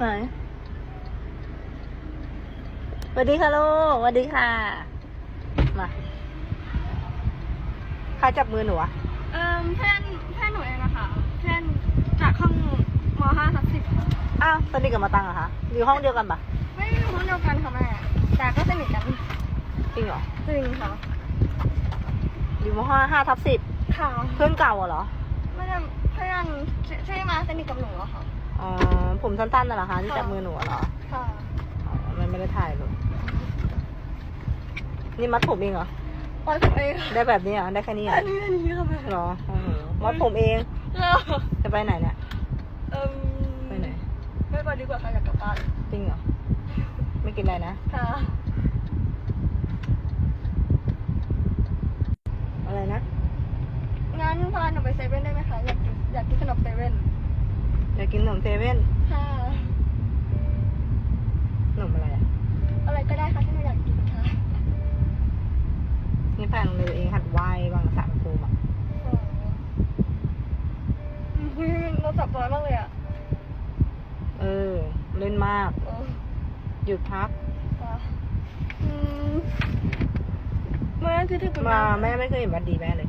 ไหนสวัสดีค่ะลูกสวัสดีค่ะ มาใครจับมือหนูอะเอ่อเพื่อนเพื่อนหนูเองนะคะเพื่อนจากห้องมห้าทับสิบอ้าวสนิทกับมาตังเหรอคะ อยู่ห้องเดียวกันปะไม่ได้อยู่ห้องเดียวกันค่ะแม่แต่ก็สนิทกันจริงเหรอ จริงค่ะอยู่มห้าห้าทับสิบค่ะเพื่อนเก่าอะเหรอไม่ได้เพื่อนที่ที่มาสนิทกับหนูอะค่ะ อ๋อผมสั้นๆน่ะเหรอคะที่จับมือหนูอะเหรอค่ะอ๋อมันไม่ได้ถ่ายเลยนี่มัดผมเองเหรอ ปล่อยผมเองได้แบบนี้เหรอ ได้แค่นี้เหรอัอนนี้อันนี้ค่ะแม่เหรอโอ้โหมัดผมเอง แล้วจะไปไหนเนี่ย เอ่มไปไหน ไม่ไปดีกว่าค่ะอยากกลับบ้านจริงเหรอ ไม่กินอะไรนะ ค่ะอะไรนะ งั้นพาหนูไปเซเว่นได้ไหมคะ กกินขนมเซเว่นค่ะ ขนมอะไรอะ อะไรก็ได้ค่ะที่หนูอยากกินค่ะนี่แฟนโรงเรียนเองหัดไหว้บางสามภูมิอะอืมเราจับน้อยมากเลยอะ เออ เล่นมาก เออหยุดพัก ค่ะอืมแม่คือที่เป็นมาแม่ไม่เคยเห็นบัดดีแม่เลย